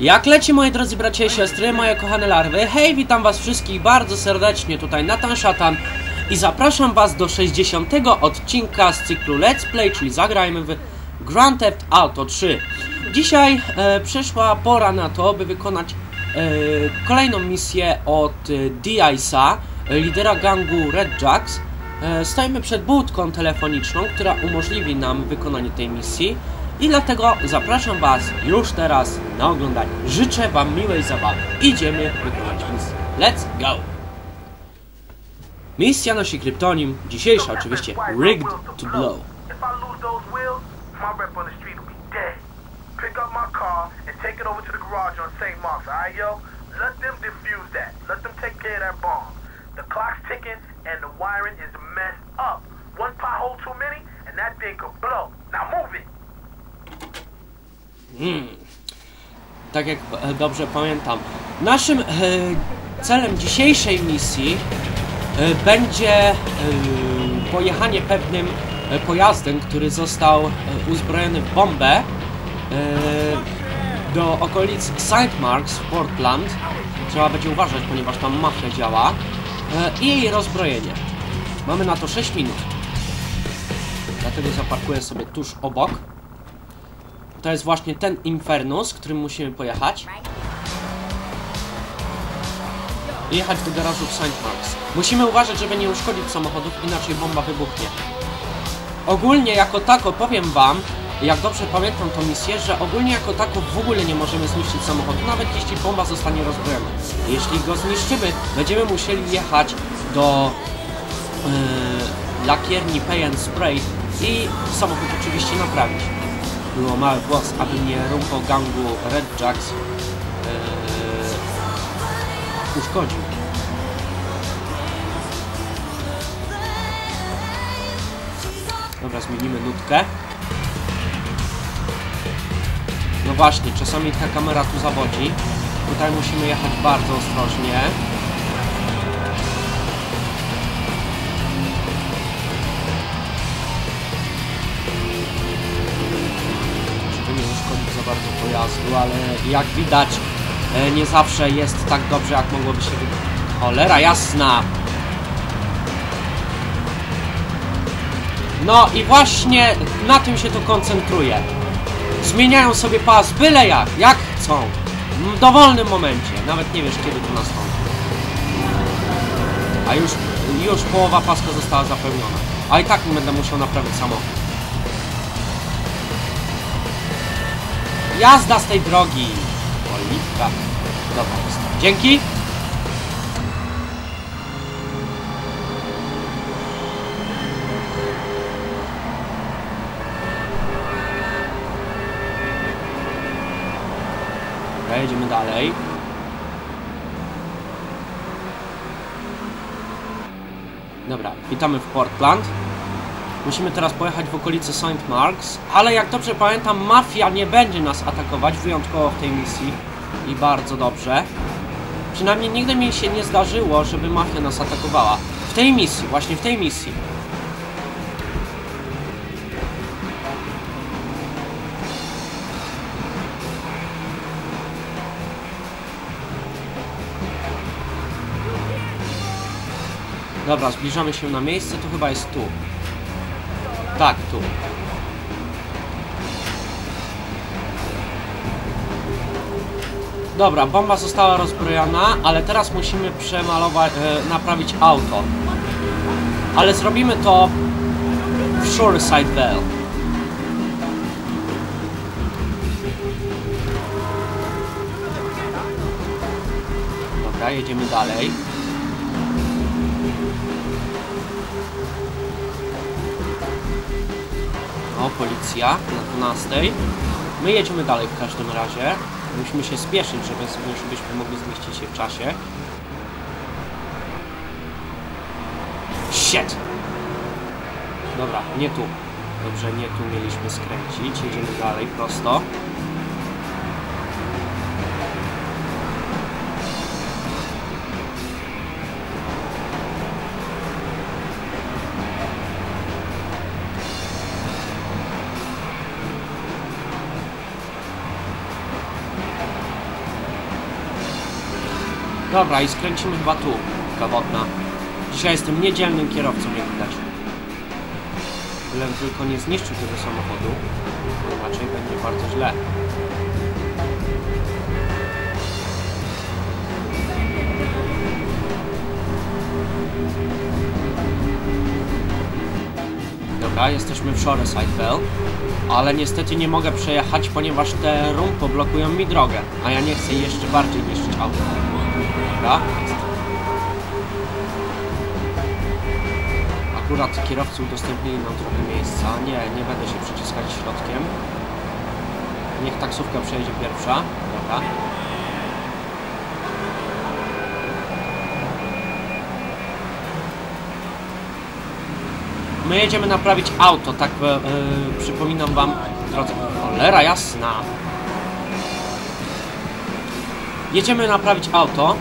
Jak leci moi drodzy bracia i siostry, moje kochane larwy? Hej, witam was wszystkich bardzo serdecznie, tutaj Natan Szatan i zapraszam was do 60 odcinka z cyklu Let's Play, czyli zagrajmy w Grand Theft Auto 3. Dzisiaj e, przyszła pora na to, by wykonać e, kolejną misję od e, D-Ice'a, e, lidera gangu Red Jacks. E, stoimy przed budką telefoniczną, która umożliwi nam wykonanie tej misji. I dlatego zapraszam Was już teraz na oglądanie. Życzę Wam miłej zabawy. Idziemy wykonać misję. Let's go! Misja nosi kryptonim, dzisiejsza oczywiście Rigged to Blow. One pothole too many and that thing could blow. Now move it. Tak jak e, dobrze pamiętam. Naszym e, celem dzisiejszej misji e, będzie pojechanie pewnym pojazdem, który został uzbrojony w bombę do okolic. Marks w Portland. Trzeba będzie uważać, ponieważ tam mafia działa. I jej rozbrojenie. Mamy na to 6 minut. Dlatego zaparkuję sobie tuż obok. To jest właśnie ten Infernus, którym musimy pojechać. I jechać do garażu w St. Marks. Musimy uważać, żeby nie uszkodzić samochodów, inaczej bomba wybuchnie. Ogólnie jako tako powiem wam, jak dobrze pamiętam tą misję, że ogólnie jako tako w ogóle nie możemy zniszczyć samochodu, nawet jeśli bomba zostanie rozbrojona. Jeśli go zniszczymy, będziemy musieli jechać do yy, lakierni Pay and Spray i samochód oczywiście naprawić mały głos, aby nie rumpo gangu Red Jacks yy, uszkodził. Dobra, zmienimy nutkę. No właśnie, czasami ta kamera tu zawodzi. Tutaj musimy jechać bardzo ostrożnie. Ale jak widać e, nie zawsze jest tak dobrze jak mogłoby się. Cholera jasna! No i właśnie na tym się to koncentruje. Zmieniają sobie pas byle jak, jak chcą. W dowolnym momencie. Nawet nie wiesz kiedy to nastąpi. A już, już połowa paska została zapełniona. A i tak nie będę musiał naprawić samochód. Jazda z tej drogi! Politka. Dobra. Dzięki! Jedziemy dalej. Dobra, witamy w Portland. Musimy teraz pojechać w okolice St. Marks, ale jak dobrze pamiętam, mafia nie będzie nas atakować, wyjątkowo w tej misji. I bardzo dobrze. Przynajmniej nigdy mi się nie zdarzyło, żeby mafia nas atakowała. W tej misji, właśnie w tej misji. Dobra, zbliżamy się na miejsce, to chyba jest tu. Tak, tu. Dobra, bomba została rozbrojona, ale teraz musimy przemalować, e, naprawić auto. Ale zrobimy to w Shoreside Bell. Dobra, jedziemy dalej. O, policja na 12. My jedziemy dalej w każdym razie. Musimy się spieszyć, żeby, żebyśmy mogli zmieścić się w czasie. Shit! Dobra, nie tu. Dobrze, nie tu mieliśmy skręcić. Jedziemy dalej, prosto. Dobra, i skręcimy chyba tu, wodna. Dzisiaj jestem niedzielnym kierowcą, jak widać. Bylem tylko nie zniszczył tego samochodu, bo raczej będzie bardzo źle. Dobra, jesteśmy w Shoreside Bell, ale niestety nie mogę przejechać, ponieważ te rumpo blokują mi drogę, a ja nie chcę jeszcze bardziej niszczyć auto. Dobra. Akurat kierowcy udostępnili nam trochę miejsca. Nie, nie będę się przyciskać środkiem. Niech taksówka przejedzie pierwsza. Dobra. My jedziemy naprawić auto, tak e, przypominam wam, drodzy. Cholera jasna. Jedziemy naprawić auto,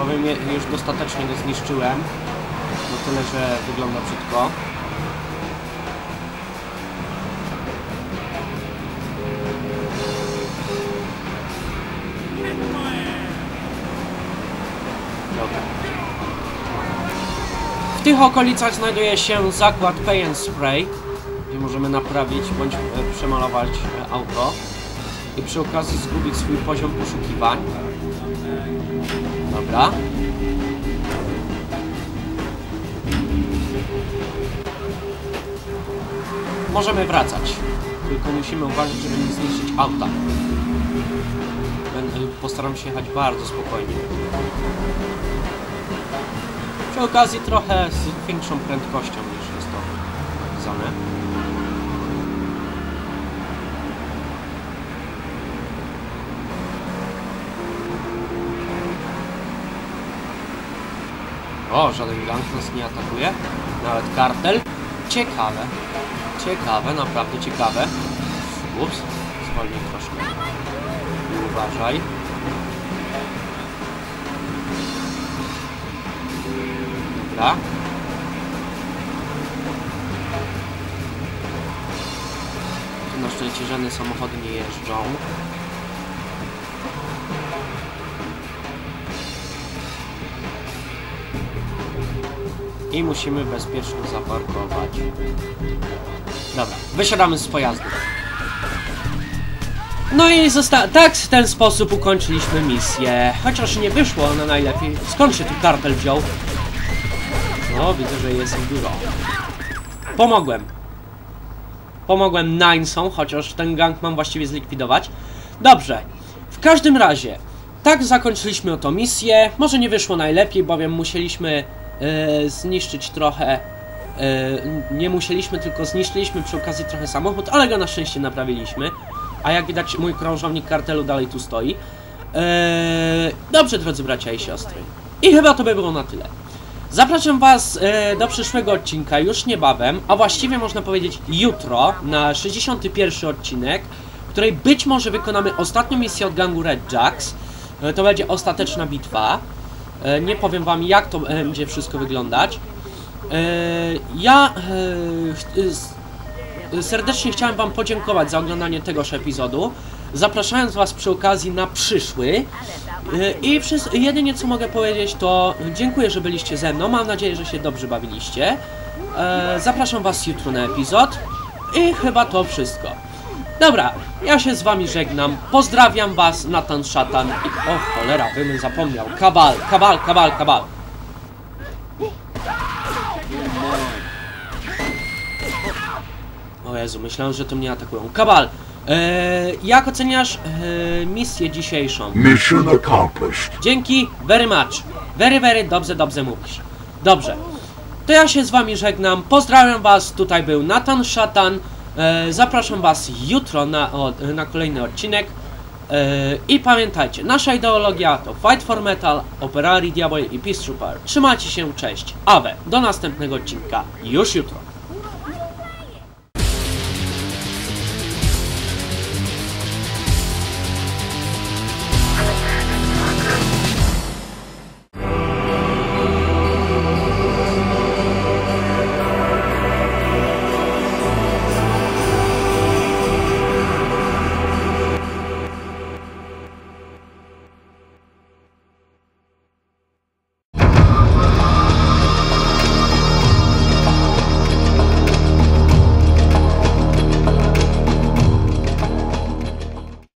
bowiem je, już dostatecznie go zniszczyłem. No tyle, że wygląda brzydko. W tych okolicach znajduje się zakład Pay and Spray, gdzie możemy naprawić bądź e, przemalować e, auto i przy okazji zgubić swój poziom poszukiwań. Dobra. Możemy wracać. Tylko musimy uważać, żeby nie zniszczyć auta. Będę, postaram się jechać bardzo spokojnie. Przy okazji trochę z większą prędkością niż jest to pokazane. O, żaden gang nas nie atakuje. Nawet kartel. Ciekawe. Ciekawe, naprawdę ciekawe. Ups, zwolnij troszkę. Uważaj. Dobra. Na szczęście żadne samochody nie jeżdżą. I musimy bezpiecznie zaparkować. Dobra, wysiadamy z pojazdu. No i tak w ten sposób ukończyliśmy misję. Chociaż nie wyszło na najlepiej. Skąd się tu kartel wziął? No, widzę, że jest ich dużo. Pomogłem. Pomogłem Ninesom, chociaż ten gang mam właściwie zlikwidować. Dobrze. W każdym razie, tak zakończyliśmy oto misję. Może nie wyszło najlepiej, bowiem musieliśmy zniszczyć trochę. E, nie musieliśmy, tylko zniszczyliśmy przy okazji trochę samochód, ale go na szczęście naprawiliśmy. A jak widać, mój krążownik kartelu dalej tu stoi. E, dobrze, drodzy bracia i siostry. I chyba to by było na tyle. Zapraszam Was e, do przyszłego odcinka już niebawem, a właściwie można powiedzieć jutro, na 61 odcinek, w której być może wykonamy ostatnią misję od gangu Red Jacks. E, to będzie ostateczna bitwa. E, nie powiem Wam, jak to będzie wszystko wyglądać. E, ja e, serdecznie chciałem Wam podziękować za oglądanie tegoż epizodu, zapraszając Was przy okazji na przyszły. I jedynie co mogę powiedzieć to dziękuję, że byliście ze mną, mam nadzieję, że się dobrze bawiliście. E, zapraszam Was jutro na epizod i chyba to wszystko. Dobra, ja się z Wami żegnam, pozdrawiam Was, Nathan Szatan i... O cholera, bym zapomniał, kabal, kabal, kabal, kabal. O Jezu, myślałem, że to mnie atakują. Kabal, e, jak oceniasz e, misję dzisiejszą? Mission accomplished. Dzięki, very much. Very, very, dobrze, dobrze mówisz. Dobrze. To ja się z wami żegnam. Pozdrawiam was. Tutaj był Nathan Szatan. E, zapraszam was jutro na, na kolejny odcinek. E, I pamiętajcie, nasza ideologia to Fight for Metal, Operari Diablo i Peace Trooper. Trzymajcie się, cześć. Awe. Do następnego odcinka. Już jutro.